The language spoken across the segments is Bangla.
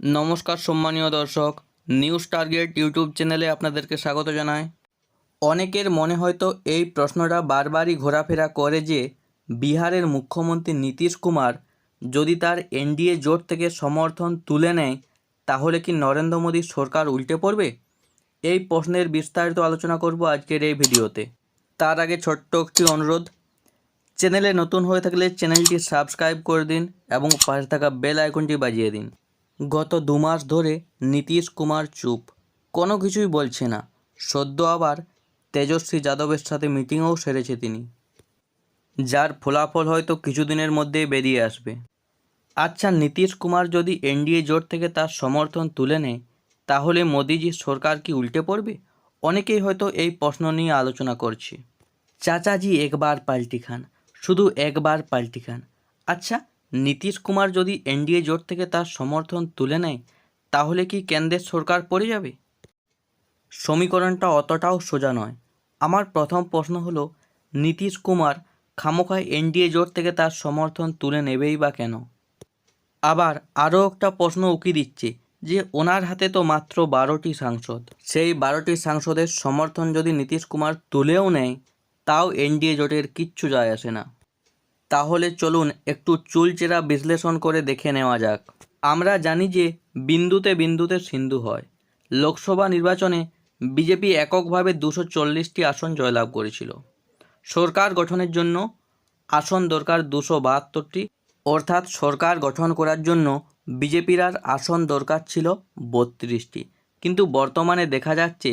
নমস্কার সম্মানীয় দর্শক, নিউজ টার্গেট ইউটিউব চ্যানেলে আপনাদেরকে স্বাগত জানাই। অনেকের মনে হয়তো এই প্রশ্নটা বারবারই ঘোরাফেরা করে যে, বিহারের মুখ্যমন্ত্রী নীতিশ কুমার যদি তার এনডিএ জোট থেকে সমর্থন তুলে নেয়, তাহলে কি নরেন্দ্র মোদীর সরকার উল্টে পড়বে? এই প্রশ্নের বিস্তারিত আলোচনা করব আজকের এই ভিডিওতে। তার আগে ছোট্ট একটি অনুরোধ, চ্যানেলে নতুন হয়ে থাকলে চ্যানেলটি সাবস্ক্রাইব করে দিন এবং পাশে থাকা বেল আইকনটি বাজিয়ে দিন। গত দু মাস ধরে নীতিশ কুমার চুপ। কোনো কিছুই বলছে না। সদ্য আবার তেজস্বী যাদবের সাথে মিটিংও সেরেছে তিনি। যার ফলাফল হয়তো কিছুদিনের মধ্যেই বেরিয়ে আসবে। আচ্ছা নীতিশ কুমার যদি এনডিএ জোট থেকে তার সমর্থন তুলে নেয়, তাহলে মোদিজির সরকার কি উল্টে পড়বে? অনেকেই হয়তো এই প্রশ্ন নিয়ে আলোচনা করছে। চাচাজি একবার পাল্টি খান, শুধু একবার পাল্টি খান। আচ্ছা নীতিশ কুমার যদি এনডিএ জোট থেকে তার সমর্থন তুলে নেয়, তাহলে কি কেন্দ্রের সরকার পড়ে যাবে? সমীকরণটা অতটাও সোজা নয়। আমার প্রথম প্রশ্ন হলো, নীতিশ কুমার খামোখায় এনডিএ জোট থেকে তার সমর্থন তুলে নেবেই বা কেন? আবার আরও একটা প্রশ্ন উকি দিচ্ছে যে, ওনার হাতে তো মাত্র বারোটি সাংসদ। সেই বারোটি সাংসদের সমর্থন যদি নীতিশ কুমার তুলেও নেয়, তাও এনডিএ জোটের কিচ্ছু যায় আসে না। তাহলে চলুন একটু চুলচেরা বিশ্লেষণ করে দেখে নেওয়া যাক। আমরা জানি যে বিন্দুতে বিন্দুতে সিন্ধু হয়। লোকসভা নির্বাচনে বিজেপি এককভাবে দুশো চল্লিশটি আসন জয়লাভ করেছিল। সরকার গঠনের জন্য আসন দরকার দুশো বাহাত্তরটি। অর্থাৎ সরকার গঠন করার জন্য বিজেপির আর আসন দরকার ছিল বত্রিশটি। কিন্তু বর্তমানে দেখা যাচ্ছে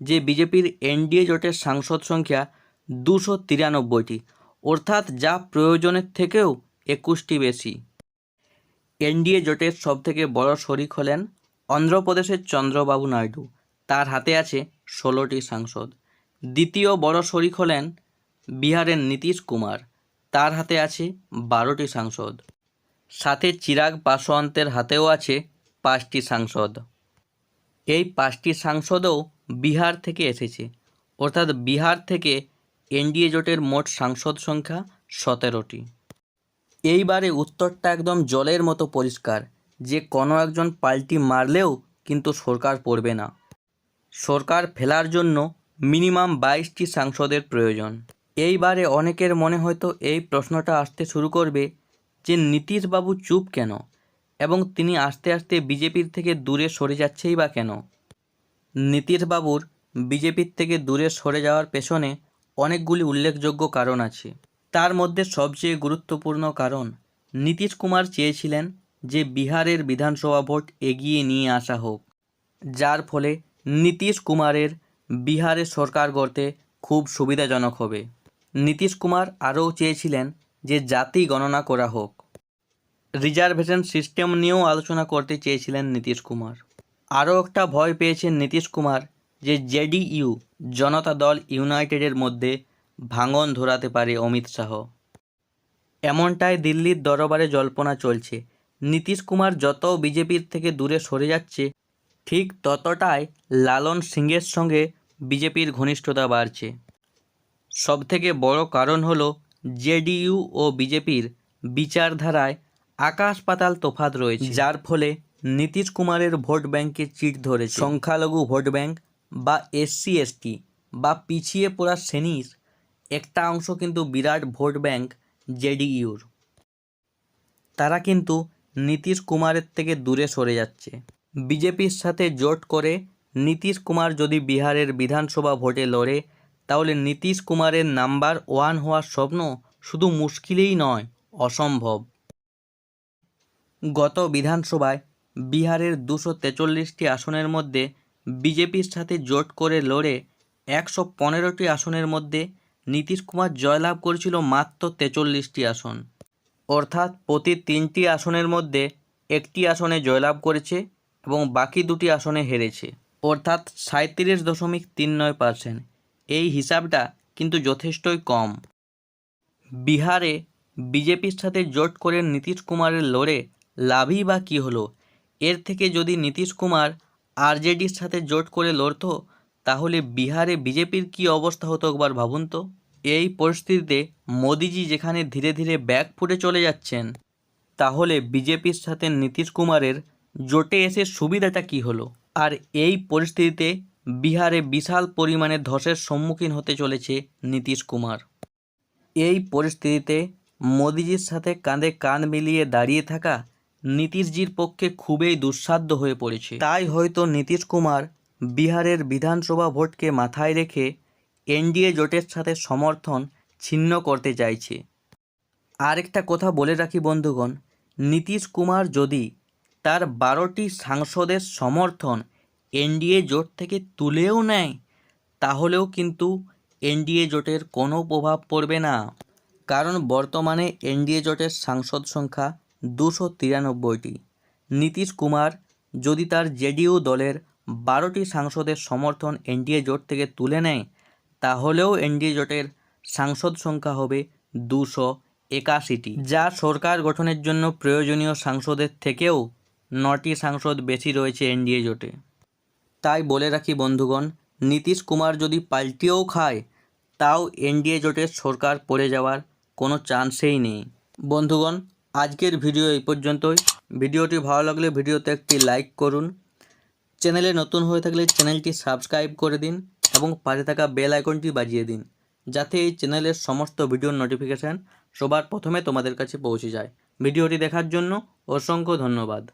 যে বিজেপির এনডিএ জোটের সাংসদ সংখ্যা দুশো তিরানব্বইটি। অর্থাৎ যা প্রয়োজনের থেকেও একুশটি বেশি। এনডিএ জোটের সবথেকে বড় শরিক হলেন অন্ধ্রপ্রদেশের চন্দ্রবাবু নাইডু। তার হাতে আছে ষোলোটি সাংসদ। দ্বিতীয় বড় শরিক হলেন বিহারের নীতিশ কুমার। তার হাতে আছে বারোটি সাংসদ। সাথে চিরাগ পাসওয়ান্তের হাতেও আছে পাঁচটি সাংসদ। এই পাঁচটি সাংসদও বিহার থেকে এসেছে। অর্থাৎ বিহার থেকে এনডিএ জোটের মোট সাংসদ সংখ্যা সতেরোটি। এইবারে উত্তরটা একদম জলের মতো পরিষ্কার, যে কোনো একজন পাল্টি মারলেও কিন্তু সরকার পড়বে না। সরকার ফেলার জন্য মিনিমাম বাইশটি সাংসদের প্রয়োজন। এইবারে অনেকের মনে হয়তো এই প্রশ্নটা আসতে শুরু করবে, যে নীতিশবাবু চুপ কেন? এবং তিনি আস্তে আস্তে বিজেপির থেকে দূরে সরে যাচ্ছেই বা কেন? নীতিশবাবুর বিজেপির থেকে দূরে সরে যাওয়ার পেছনে অনেকগুলি উল্লেখযোগ্য কারণ আছে। তার মধ্যে সবচেয়ে গুরুত্বপূর্ণ কারণ, নীতিশ কুমার চেয়েছিলেন যে বিহারের বিধানসভা ভোট এগিয়ে নিয়ে আসা হোক। যার ফলে নীতিশ কুমারের বিহারে সরকার গড়তে খুব সুবিধাজনক হবে। নীতিশ কুমার আরও চেয়েছিলেন যে জাতি গণনা করা হোক। রিজার্ভেশন সিস্টেম নিয়েও আলোচনা করতে চেয়েছিলেন নীতিশ কুমার। আরও একটা ভয় পেয়েছেন নীতিশ কুমার যে জেডিইউ, জনতা দল ইউনাইটেডের মধ্যে ভাঙন ধরাতে পারে অমিত শাহ। এমনটাই দিল্লির দরবারে জল্পনা চলছে। নীতিশ কুমার যত বিজেপির থেকে দূরে সরে যাচ্ছে, ঠিক ততটাই লালন সিংয়ের সঙ্গে বিজেপির ঘনিষ্ঠতা বাড়ছে। সবথেকে বড় কারণ হলো জেডিইউ ও বিজেপির বিচারধারায় আকাশ পাতাল তোফাত রয়েছে, যার ফলে নীতিশ কুমারের ভোট ব্যাংকে চিট ধরে সংখ্যালঘু ভোট ব্যাংক বা এসসি এসটি বা পিছিয়ে পড়া শ্রেণির একটা অংশ কিন্তু বিরাট ভোট ব্যাংক, জেডিইউর। তারা কিন্তু নীতিশ কুমারের থেকে দূরে সরে যাচ্ছে। বিজেপির সাথে জোট করে নীতিশ কুমার যদি বিহারের বিধানসভা ভোটে লড়ে, তাহলে নীতিশ কুমারের নাম্বার ওয়ান হওয়ার স্বপ্ন শুধু মুশকিলেই নয়, অসম্ভব। গত বিধানসভায় বিহারের দুশো তেচল্লিশটি আসনের মধ্যে বিজেপির সাথে জোট করে লড়ে একশো পনেরোটি আসনের মধ্যে নীতিশ কুমার জয়লাভ করেছিল মাত্র তেচল্লিশটি আসন। অর্থাৎ প্রতি তিনটি আসনের মধ্যে একটি আসনে জয়লাভ করেছে এবং বাকি দুটি আসনে হেরেছে। অর্থাৎ সাঁত্রিশ দশমিক তিন নয় পার্সেন্ট। এই হিসাবটা কিন্তু যথেষ্টই কম। বিহারে বিজেপির সাথে জোট করে নীতিশ কুমারের লড়ে লাভই বা কী হলো? এর থেকে যদি নীতিশ কুমার আরজেডির সাথে জোট করে লড়তো, তাহলে বিহারে বিজেপির কী অবস্থা হতো একবার ভাবুন তো? এই পরিস্থিতিতে মোদিজি যেখানে ধীরে ধীরে ব্যাক ফুটে চলে যাচ্ছেন, তাহলে বিজেপির সাথে নীতিশ কুমারের জোটে এসে সুবিধাটা কি হলো? আর এই পরিস্থিতিতে বিহারে বিশাল পরিমাণে ধসের সম্মুখীন হতে চলেছে নীতিশ কুমার। এই পরিস্থিতিতে মোদিজির সাথে কাঁধে কাঁধ মিলিয়ে দাঁড়িয়ে থাকা নীতিশজির পক্ষে খুবই দুঃসাধ্য হয়ে পড়েছে। তাই হয়তো নীতিশ কুমার বিহারের বিধানসভা ভোটকে মাথায় রেখে এনডিএ জোটের সাথে সমর্থন ছিন্ন করতে চাইছে। আরেকটা কথা বলে রাখি বন্ধুগণ, নীতিশ কুমার যদি তার বারোটি সাংসদের সমর্থন এনডিএ জোট থেকে তুলেও নেয়, তাহলেও কিন্তু এনডিএ জোটের কোনো প্রভাব পড়বে না। কারণ বর্তমানে এনডিএ জোটের সাংসদ সংখ্যা দুশো তিরানব্বইটি। নীতিশ কুমার যদি তার জেডিইউ দলের বারোটি সাংসদের সমর্থন এনডিএ জোট থেকে তুলে নেয়, তাহলেও এনডিএ জোটের সাংসদ সংখ্যা হবে দুশো একাশিটি। যা সরকার গঠনের জন্য প্রয়োজনীয় সাংসদের থেকেও নটি সাংসদ বেশি রয়েছে এনডিএ জোটে। তাই বলে রাখি বন্ধুগণ, নীতিশ কুমার যদি পাল্টিয়েও খায়, তাও এনডিএ জোটের সরকার পড়ে যাওয়ার কোনো চান্সেই নেই। বন্ধুগণ আজকের ভিডিও এই পর্যন্তই। ভিডিওটি ভালো লাগলে ভিডিওতে একটি লাইক করুন। চ্যানেলে নতুন হয়ে থাকলে চ্যানেলটি সাবস্ক্রাইব করে দিন এবং পাশে থাকা বেল আইকনটি বাজিয়ে দিন, যাতে এই চ্যানেলের সমস্ত ভিডিওর নোটিফিকেশান সবার প্রথমে তোমাদের কাছে পৌঁছে যায়। ভিডিওটি দেখার জন্য অসংখ্য ধন্যবাদ।